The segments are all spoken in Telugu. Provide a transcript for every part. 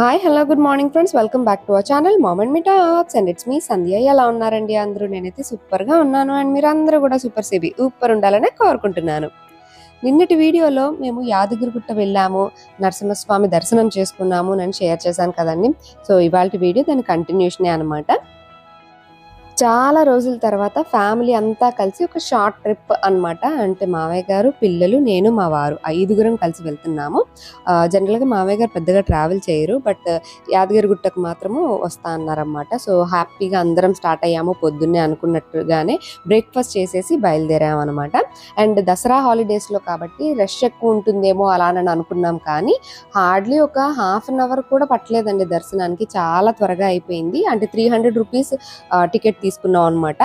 Hi hello good morning friends welcome back to our channel moment me talks and it's me Sandhya ఎలా ఉన్నారండి అందరూ? నేనైతే సూపర్గా ఉన్నాను. అండ్ మీరు అందరూ కూడా సూపర్ సిబి సూపర్ ఉండాలనే కోరుకుంటున్నాను. నిన్నటి వీడియోలో మేము యాదగిరిగుట్ట వెళ్ళాము. నరసింహస్వామి దర్శనం చేసుకున్నాము. నేను షేర్ చేశాను కదండి. సో ఇవాళ వీడియో దాని కంటిన్యూషనే అనమాట చాలా రోజుల తర్వాత ఫ్యామిలీ అంతా కలిసి ఒక షార్ట్ ట్రిప్ అన్నమాట. అంటే మావయ్య గారు పిల్లలు నేను మా వారు ఐదుగురం కలిసి వెళ్తున్నాము. జనరల్గా మావయ్య గారు పెద్దగా ట్రావెల్ చేయరు. బట్ యాదగిరిగుట్టకు మాత్రము వస్తా అన్నారన్నమాట. సో హ్యాపీగా అందరం స్టార్ట్ అయ్యాము పొద్దున్నే అనుకున్నట్టుగానే బ్రేక్ఫాస్ట్ చేసేసి బయలుదేరాము అనమాట అండ్ దసరా హాలిడేస్లో కాబట్టి రష్ ఎక్కువ ఉంటుందేమో అలా అని అనుకున్నాం కానీ హార్డ్లీ ఒక హాఫ్ అన్ అవర్ కూడా పట్టలేదండి దర్శనానికి. చాలా త్వరగా అయిపోయింది. అంటే త్రీ హండ్రెడ్ రూపీస్ టికెట్ తీసుకున్నాం అనమాట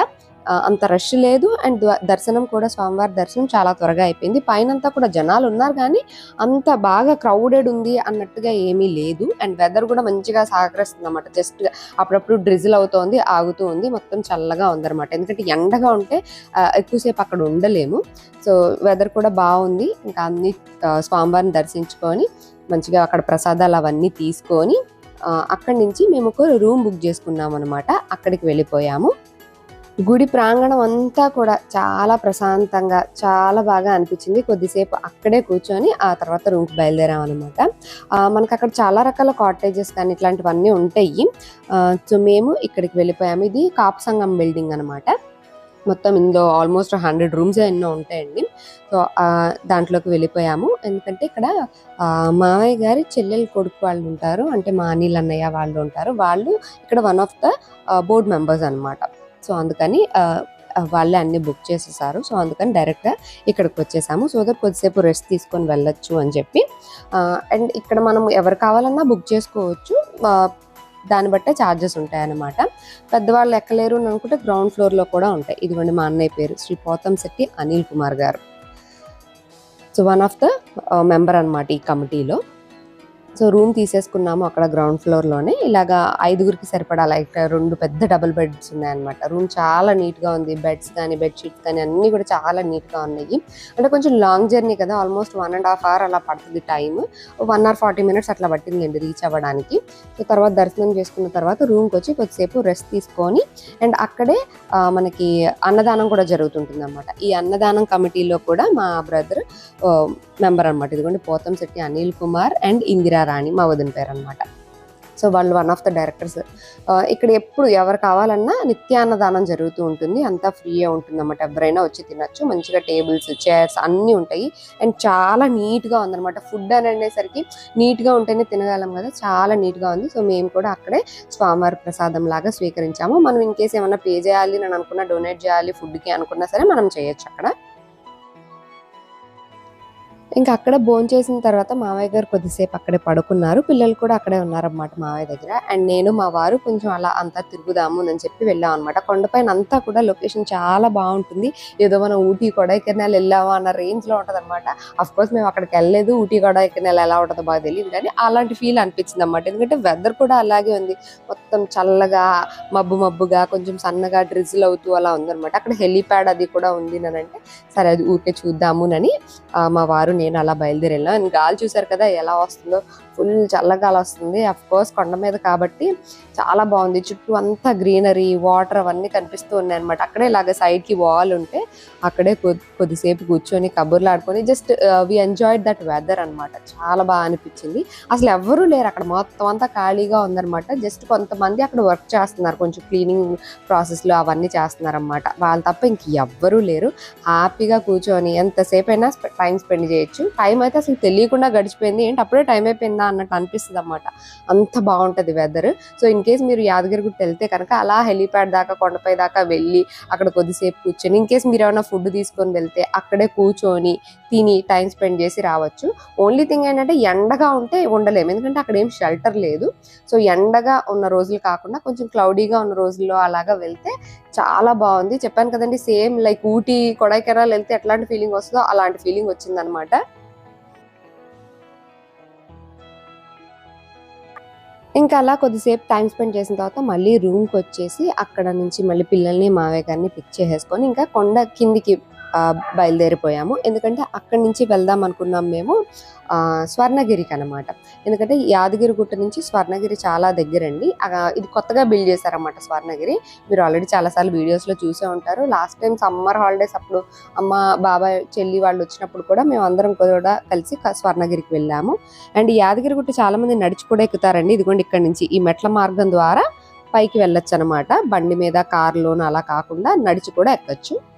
అంత రష్ లేదు. అండ్ దర్శనం కూడా స్వామివారి దర్శనం చాలా త్వరగా అయిపోయింది. పైనంతా కూడా జనాలు ఉన్నారు కానీ అంత బాగా క్రౌడెడ్ ఉంది అన్నట్టుగా ఏమీ లేదు. అండ్ వెదర్ కూడా మంచిగా సహకరిస్తుంది అనమాట జస్ట్ అప్పుడప్పుడు డ్రిజిల్ అవుతోంది ఆగుతూ ఉంది. మొత్తం చల్లగా ఉందన్నమాట ఎందుకంటే ఎండగా ఉంటే ఎక్కువసేపు అక్కడ ఉండలేము. సో వెదర్ కూడా బాగుంది. ఇంకా అన్ని స్వామివారిని దర్శించుకొని మంచిగా అక్కడ ప్రసాదాలు అవన్నీ తీసుకొని అక్కడి నుంచి మేము ఒక రూమ్ బుక్ చేసుకున్నాం అనమాట అక్కడికి వెళ్ళిపోయాము. గుడి ప్రాంగణం అంతా కూడా చాలా ప్రశాంతంగా చాలా బాగా అనిపించింది. కొద్దిసేపు అక్కడే కూర్చొని ఆ తర్వాత రూమ్కి బయలుదేరాం అనమాట మనకు అక్కడ చాలా రకాల కాటేజెస్ కానీ ఇట్లాంటివన్నీ ఉంటాయి. సో మేము ఇక్కడికి వెళ్ళిపోయాము. ఇది కాపు సంఘం బిల్డింగ్ అనమాట మొత్తం ఇందులో ఆల్మోస్ట్ హండ్రెడ్ రూమ్స్ ఎన్నో ఉంటాయండి. సో దాంట్లోకి వెళ్ళిపోయాము. ఎందుకంటే ఇక్కడ మావయ్య గారి చెల్లెలు కొడుకు వాళ్ళు ఉంటారు. అంటే మా అనిల్ అన్నయ్య వాళ్ళు ఉంటారు. వాళ్ళు ఇక్కడ one of the board members అన్నమాట. సో అందుకని వాళ్ళే అన్ని బుక్ చేసేసారు. సో అందుకని డైరెక్ట్గా ఇక్కడికి వచ్చేసాము. సో దట్ కొద్దిసేపు రెస్ట్ తీసుకొని వెళ్ళొచ్చు అని చెప్పి. అండ్ ఇక్కడ మనం ఎవరు కావాలన్నా బుక్ చేసుకోవచ్చు. దాన్ని బట్టే ఛార్జెస్ ఉంటాయి అన్నమాట పెద్దవాళ్ళు ఎక్కలేరు అని అనుకుంటే గ్రౌండ్ ఫ్లోర్లో కూడా ఉంటాయి. ఇదిగోండి మా అన్నయ్య పేరు శ్రీ పోతం Shetty Anil Kumar garu. So one of the member అన్నమాట ఈ కమిటీలో. సో రూమ్ తీసేసుకున్నాము అక్కడ గ్రౌండ్ ఫ్లోర్లోనే. ఇలాగా ఐదుగురికి సరిపడా లైక్ రెండు పెద్ద డబుల్ బెడ్స్ ఉన్నాయన్నమాట. రూమ్ చాలా నీట్గా ఉంది. బెడ్స్ కానీ బెడ్షీట్స్ కానీ అన్నీ కూడా చాలా నీట్గా ఉన్నాయి. అంటే కొంచెం లాంగ్ జర్నీ కదా almost one and half hour అలా పడుతుంది time one hour forty minutes అట్లా పట్టిందండి రీచ్ అవ్వడానికి. సో తర్వాత దర్శనం చేసుకున్న తర్వాత రూమ్కి వచ్చి కొద్దిసేపు రెస్ట్ తీసుకొని అండ్ అక్కడే మనకి అన్నదానం కూడా జరుగుతుంటుంది అనమాట ఈ అన్నదానం కమిటీలో కూడా మా బ్రదర్ మెంబర్ అనమాట ఇదిగోండి పోతం శెట్టి అనిల్ కుమార్ అండ్ ఇందిరా రాణి మా వదిన పేరు అనమాట సో వాళ్ళు వన్ ఆఫ్ ద డైరెక్టర్స్. ఇక్కడ ఎప్పుడు ఎవరు కావాలన్నా నిత్యాన్నదానం జరుగుతూ ఉంటుంది. అంతా ఫ్రీగా ఉంటుంది అన్నమాట ఎవరైనా వచ్చి తినచ్చు. మంచిగా టేబుల్స్ చైర్స్ అన్నీ ఉంటాయి. అండ్ చాలా నీట్గా ఉందన్నమాట. ఫుడ్ అని అనేసరికి నీట్గా ఉంటేనే తినగలం కదా. చాలా నీట్గా ఉంది. సో మేము కూడా అక్కడే స్వామివారి ప్రసాదం లాగా స్వీకరించాము. మనం ఇన్ కేసు పే చేయాలి నేను అనుకున్నా డొనేట్ చేయాలి ఫుడ్కి అనుకున్నా సరే మనం చేయొచ్చు అక్కడ. ఇంకా అక్కడ భోజనం చేసిన తర్వాత మావయ్య గారు కొద్దిసేపు అక్కడే పడుకున్నారు. పిల్లలు కూడా అక్కడే ఉన్నారన్నమాట మావయ్య దగ్గర. అండ్ నేను మా వారు కొంచెం అలా అంతా తిరుగుదాము అని చెప్పి వెళ్ళాం అనమాట కొండపైన అంతా కూడా లొకేషన్ చాలా బాగుంటుంది. ఏదో మనం ఊటీ కొడైకెనాల్ వెళ్ళాము అన్న రేంజ్లో అనమాట కోర్స్ మేము అక్కడికి వెళ్ళలేదు. ఊటీ కొడైకెనాల్ ఎలా ఉంటుందో బాగా తెలియదు కానీ అలాంటి ఫీల్ అనిపించింది అనమాట ఎందుకంటే వెదర్ కూడా అలాగే ఉంది. మొత్తం చల్లగా మబ్బు మబ్బుగా కొంచెం సన్నగా డ్రిజిల్ అవుతూ అలా ఉందన్నమాట. అక్కడ హెలీప్యాడ్ అది కూడా ఉంది అని అంటే సరే అది ఊరికే చూద్దాము అని మా వారు నేను అలా బయలుదేరి వెళ్ళాం అండ్ గాలి చూసారు కదా ఎలా వస్తుందో. ఫుల్ చల్లగాలి వస్తుంది. అఫ్ కోర్స్ కొండ మీద కాబట్టి చాలా బాగుంది. చుట్టూ అంతా గ్రీనరీ వాటర్ అవన్నీ కనిపిస్తూ ఉన్నాయి అనమాట అక్కడే ఇలాగ సైడ్కి వాల్ ఉంటే అక్కడే కొద్ది కొద్దిసేపు కూర్చొని కబుర్లు ఆడుకొని just we enjoyed that weather అన్నమాట. చాలా బాగా అనిపించింది. అసలు ఎవ్వరూ లేరు. అక్కడ మొత్తం అంతా ఖాళీగా ఉందన్నమాట. జస్ట్ కొంతమంది అక్కడ వర్క్ చేస్తున్నారు. కొంచెం క్లీనింగ్ ప్రాసెస్లో అవన్నీ చేస్తున్నారన్నమాట. వాళ్ళు తప్ప ఇంక ఎవ్వరూ లేరు. హ్యాపీగా కూర్చొని ఎంతసేపు అయినా టైం స్పెండ్ చేయొచ్చు. టైం అయితే అసలు తెలియకుండా గడిచిపోయింది. ఏంటి? అప్పుడే టైం అయిపోయిందా అన్నట్టు అనిపిస్తుంది అనమాట అంత బాగుంటుంది వెదర్ సో ఇన్ కేస్ మీరు యాదగిరిగుట్ట వెళ్తే కనుక అలా హెలీప్యాడ్ దాకా కొండపై దాకా వెళ్ళి అక్కడ కొద్దిసేపు కూర్చొని ఇన్ కేస్ మీరు ఏమైనా ఫుడ్ తీసుకొని వెళ్తే అక్కడే కూర్చొని తిని టైం స్పెండ్ చేసి రావచ్చు. ఓన్లీ థింగ్ ఏంటంటే ఎండగా ఉంటే ఉండలేము. ఎందుకంటే అక్కడ ఏం షెల్టర్ లేదు. సో ఎండగా ఉన్న రోజులు కాకుండా కొంచెం క్లౌడీగా ఉన్న రోజుల్లో అలాగా వెళ్తే చాలా బాగుంది. చెప్పాను కదండి సేమ్ లైక్ ఊటీ కొడైకెనాల్ వెళ్తే ఎట్లాంటి ఫీలింగ్ వస్తుందో అలాంటి ఫీలింగ్ వచ్చిందనమాట ఇంకా అలా కొద్దిసేపు టైం స్పెండ్ చేసిన తర్వాత మళ్ళీ రూమ్కి వచ్చేసి అక్కడ నుంచి మళ్ళీ పిల్లల్ని మావయ్య గారిని పిక్ చేసేసుకొని ఇంకా కొండ కిందికి బయలుదేరిపోయాము. ఎందుకంటే అక్కడి నుంచి వెళ్దాం అనుకున్నాం మేము ఆ, స్వర్ణగిరికి అనమాట ఎందుకంటే యాదగిరి గుట్ట నుంచి స్వర్ణగిరి చాలా దగ్గరండి. అండి ఇది కొత్తగా బిల్డ్ చేశారన్నమాట స్వర్ణగిరి. మీరు ఆల్రెడీ చాలాసార్లు వీడియోస్లో చూసే ఉంటారు. లాస్ట్ టైం సమ్మర్ హాలిడేస్ అప్పుడు అమ్మ బాబాయ్ చెల్లి వాళ్ళు వచ్చినప్పుడు కూడా మేము అందరం కూడా కలిసి స్వర్ణగిరికి వెళ్ళాము. అండ్ యాదగిరి గుట్ట చాలా మంది నడిచి కూడా ఎక్కుతారండి. ఇదిగోండి ఇక్కడ నుంచి. ఈ మెట్ల మార్గం ద్వారా పైకి వెళ్ళొచ్చు అనమాట బండి మీద కారులోను అలా కాకుండా నడిచి కూడా ఎక్కచ్చు.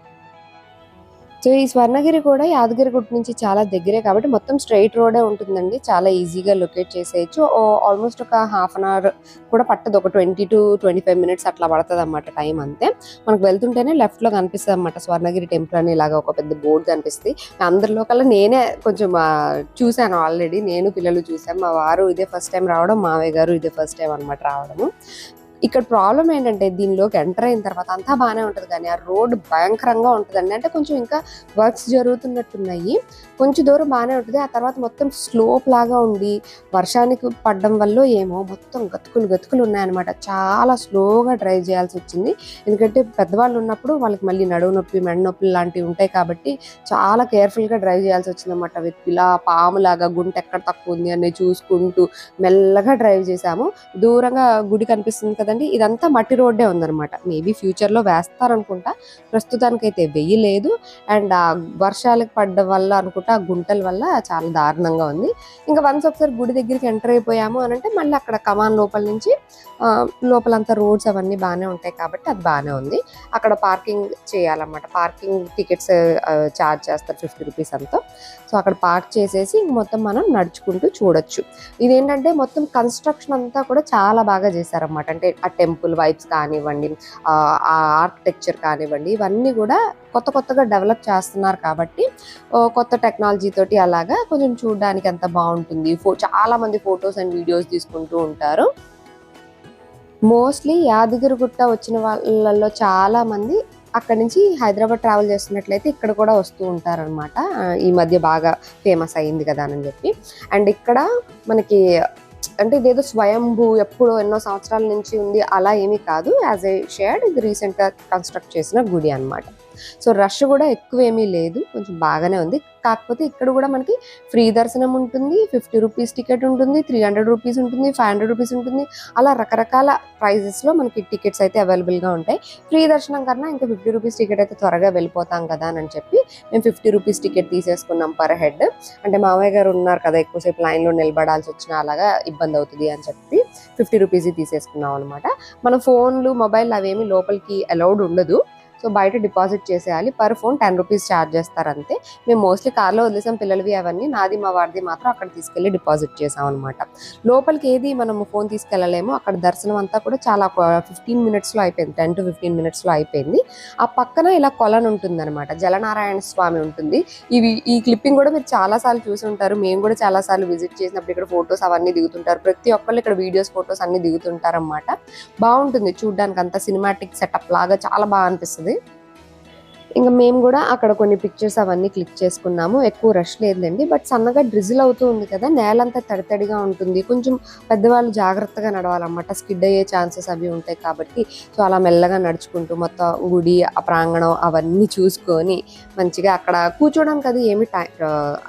సో ఈ స్వర్ణగిరి కూడా యాదగిరి గుట్ట నుంచి చాలా దగ్గరే కాబట్టి మొత్తం స్ట్రైట్ రోడే ఉంటుందండి. చాలా ఈజీగా లొకేట్ చేసేయచ్చు. ఆల్మోస్ట్ ఒక హాఫ్ అన్ అవర్ కూడా పట్టదు. ఒక twenty to twenty five minutes అట్లా పడుతుంది అన్నమాట టైం అంతే. మనకు వెళ్తుంటేనే లెఫ్ట్లో కనిపిస్తుంది అనమాట స్వర్ణగిరి టెంపుల్ అని ఇలాగ ఒక పెద్ద బోర్డు కనిపిస్తుంది. అందరిలో కల్లా నేనే కొంచెం చూశాను ఆల్రెడీ నేను పిల్లలు చూసాం మా వారు ఇదే ఫస్ట్ టైం రావడం మావయ్య గారు ఇదే ఫస్ట్ టైం అనమాట రావడము. ఇక్కడ ప్రాబ్లం ఏంటంటే దీనిలోకి ఎంటర్ అయిన తర్వాత అంతా బాగానే ఉంటుంది కానీ ఆ రోడ్డు భయంకరంగా ఉంటుందండి. అంటే కొంచెం ఇంకా వర్క్స్ జరుగుతున్నట్టున్నాయి. కొంచెం దూరం బాగానే ఉంటుంది. ఆ తర్వాత మొత్తం స్లోప్ లాగా ఉండి వర్షానికి పడడం వల్ల ఏమో మొత్తం గతుకులు గతుకులు ఉన్నాయన్నమాట. చాలా స్లోగా డ్రైవ్ చేయాల్సి వచ్చింది. ఎందుకంటే పెద్దవాళ్ళు ఉన్నప్పుడు వాళ్ళకి మళ్ళీ నడువు నొప్పి మెడ నొప్పి లాంటివి ఉంటాయి కాబట్టి చాలా కేర్ఫుల్గా డ్రైవ్ చేయాల్సి వచ్చిందన్నమాట. ఇలా పాములాగా గుంట ఎక్కడ తక్కువ ఉంది అని చూసుకుంటూ మెల్లగా డ్రైవ్ చేసాము దూరంగా గుడి కనిపిస్తుంది కదండి? ఇదంతా మట్టి రోడ్డే ఉందనమాట మేబీ ఫ్యూచర్లో వేస్తారనుకుంటా. ప్రస్తుతానికైతే వెయ్యలేదు అండ్ ఆ వర్షాలకు పడ్డ వల్ల అనుకుంటా గుంటల వల్ల చాలా దారుణంగా ఉంది. ఇంకా వన్స్ ఒకసారి గుడి దగ్గరికి ఎంటర్ అయిపోయాము అని అంటే మళ్ళీ అక్కడ కమాన్ లోపల నుంచి ఆ, లోపలంతా రోడ్స్ అవన్నీ బాగానే ఉంటాయి కాబట్టి అది బాగానే ఉంది. అక్కడ పార్కింగ్ చేయాలన్నమాట. పార్కింగ్ టికెట్స్ ఛార్జ్ చేస్తారు ఫిఫ్టీ రూపీస్ అంతా. సో అక్కడ పార్క్ చేసేసి మొత్తం మనం నడుచుకుంటూ చూడొచ్చు. ఇదేంటంటే మొత్తం కన్స్ట్రక్షన్ అంతా కూడా చాలా బాగా చేశారన్నమాట. అంటే ఆ టెంపుల్ వైబ్స్ కానివ్వండి ఆ ఆర్కిటెక్చర్ కానివ్వండి ఇవన్నీ కూడా కొత్త కొత్తగా డెవలప్ చేస్తున్నారు కాబట్టి కొత్త టెక్నాలజీ తోటి అలాగా కొంచెం చూడడానికి ఎంత బాగుంటుంది. ఫో చాలా మంది ఫొటోస్ అండ్ వీడియోస్ తీసుకుంటూ ఉంటారు. మోస్ట్లీ యాదగిరిగుట్ట వచ్చిన వాళ్ళల్లో చాలా మంది అక్కడ నుంచి హైదరాబాద్ ట్రావెల్ చేస్తున్నట్లయితే ఇక్కడ కూడా వస్తూ ఉంటారనమాట ఈ మధ్య బాగా ఫేమస్ అయింది కదా అని చెప్పి. అండ్ ఇక్కడ మనకి అంటే ఇదేదో స్వయంభూ ఎప్పుడో ఎన్నో సంవత్సరాల నుంచి ఉంది అలా ఏమీ కాదు. యాజ్ ఏ షేర్డ్ ఇది రీసెంట్గా కన్స్ట్రక్ట్ చేసిన గుడి అన్నమాట. సో రష్ కూడా ఎక్కువ ఏమీ లేదు కొంచెం బాగానే ఉంది. కాకపోతే ఇక్కడ కూడా మనకి ఫ్రీ దర్శనం ఉంటుంది ఫిఫ్టీ రూపీస్ టికెట్ ఉంటుంది త్రీ హండ్రెడ్ రూపీస్ ఉంటుంది ఫైవ్ హండ్రెడ్ రూపీస్ ఉంటుంది. అలా రకరకాల ప్రైజెస్లో మనకి టికెట్స్ అయితే అవైలబుల్గా ఉంటాయి. ఫ్రీ దర్శనం కన్నా ఇంకా ఫిఫ్టీ రూపీస్ టికెట్ అయితే త్వరగా వెళ్ళిపోతాం కదా అని చెప్పి మేము ఫిఫ్టీ రూపీస్ టికెట్ తీసేసుకున్నాం పర్ హెడ్. అంటే మామయ్య గారు ఉన్నారు కదా ఎక్కువసేపు లైన్లో నిలబడాల్సి వచ్చినా అలాగా ఇబ్బంది అవుతుంది అని చెప్పి ఫిఫ్టీ రూపీస్ తీసేసుకున్నాం అనమాట మన ఫోన్లు మొబైల్ అవేమి లోపలికి అలౌడ్ ఉండదు. సో బయట డిపాజిట్ చేసేయాలి. Per phone ten rupees charge చేస్తారు అంతే. మేము మోస్ట్లీ కార్లో వదిలేసాం పిల్లలవి అవన్నీ. నాది మా వారిది మాత్రం అక్కడ తీసుకెళ్ళి డిపాజిట్ చేసాం అనమాట లోపలికి ఏది మనం ఫోన్ తీసుకెళ్ళలేము అక్కడ దర్శనం అంతా కూడా చాలా ఫిఫ్టీన్ మినిట్స్లో అయిపోయింది. టెన్ టు ఫిఫ్టీన్ మినిట్స్లో అయిపోయింది. ఆ పక్కన ఇలా కొలను ఉంటుందన్నమాట. జలనారాయణ స్వామి ఉంటుంది. ఇవి ఈ క్లిప్పింగ్ కూడా మీరు చాలా సార్లు చూసి ఉంటారు. మేము కూడా చాలా సార్లు విజిట్ చేసినప్పుడు ఇక్కడ ఫొటోస్ అవన్నీ దిగుతుంటారు. ప్రతి ఒక్కళ్ళు ఇక్కడ వీడియోస్ ఫొటోస్ అన్ని దిగుతుంటారు అనమాట బాగుంటుంది. చూడడానికి అంత సినిమాటిక్ సెటప్ లాగా చాలా బాగా అనిపిస్తుంది. 같은데? ఇంకా మేము కూడా అక్కడ కొన్ని పిక్చర్స్ అవన్నీ క్లిక్ చేసుకున్నాము. ఎక్కువ రష్ లేదులేండి. బట్ సన్నగా డ్రిజిల్ అవుతూ ఉంది కదా నేలంతా తడితడిగా ఉంటుంది. కొంచెం పెద్దవాళ్ళు జాగ్రత్తగా నడవాలన్నమాట. స్కిడ్ అయ్యే ఛాన్సెస్ అవి ఉంటాయి కాబట్టి. సో అలా మెల్లగా నడుచుకుంటూ మొత్తం గుడి ఆ ప్రాంగణం అవన్నీ చూసుకొని మంచిగా అక్కడ కూర్చోవడానికి అది ఏమి టై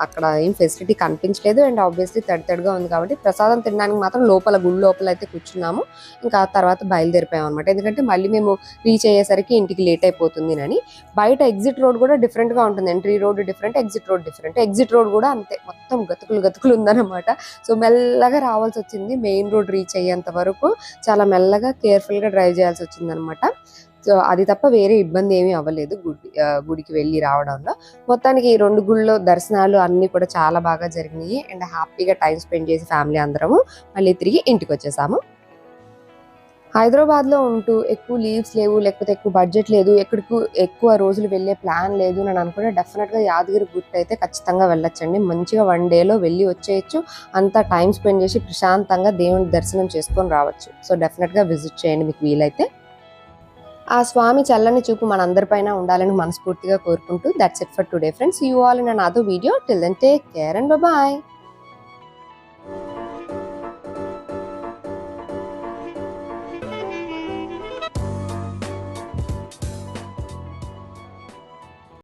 అక్కడ ఏం ఫెసిలిటీ కనిపించలేదు. అండ్ ఆబ్వియస్లీ తడితడిగా ఉంది కాబట్టి ప్రసాదం తినడానికి మాత్రం లోపల గుడి లోపల అయితే కూర్చున్నాము. ఇంకా ఆ తర్వాత బయలుదేరిపోయాం అనమాట ఎందుకంటే మళ్ళీ మేము రీచ్ అయ్యేసరికి ఇంటికి లేట్ అయిపోతుంది అని. బయట ఎగ్జిట్ రోడ్ కూడా డిఫరెంట్గా ఉంటుంది. Entry road different exit road different exit road కూడా అంతే. మొత్తం గతుకులు గతుకులు ఉందన్నమాట. సో మెల్లగా రావాల్సి వచ్చింది. మెయిన్ రోడ్ రీచ్ అయ్యేంత వరకు చాలా మెల్లగా కేర్ఫుల్గా డ్రైవ్ చేయాల్సి వచ్చింది అనమాట సో అది తప్ప వేరే ఇబ్బంది ఏమీ అవ్వలేదు గుడి గుడికి వెళ్ళి రావడంలో. మొత్తానికి ఈ రెండు గుళ్ళో దర్శనాలు అన్ని కూడా చాలా బాగా జరిగినాయి. అండ్ హ్యాపీగా టైం స్పెండ్ చేసి ఫ్యామిలీ అందరము మళ్ళీ తిరిగి ఇంటికి వచ్చేసాము. హైదరాబాద్లో ఉంటూ ఎక్కువ లీవ్స్ లేవు లేకపోతే ఎక్కువ బడ్జెట్ లేదు ఎక్కడికి ఎక్కువ రోజులు వెళ్ళే ప్లాన్ లేదు అని అనుకుంటే డెఫినెట్గా యాదగిరి గుట్ట అయితే ఖచ్చితంగా వెళ్ళొచ్చండి. మంచిగా వన్ డేలో వెళ్ళి వచ్చేయచ్చు. అంతా టైం స్పెండ్ చేసి ప్రశాంతంగా దేవుని దర్శనం చేసుకొని రావచ్చు. సో డెఫినెట్గా విజిట్ చేయండి మీకు వీలైతే. ఆ స్వామి చల్లని చూపు మనందరిపైన ఉండాలని మనస్ఫూర్తిగా కోరుకుంటూ that's it for today friends you all in an video till then take care and bye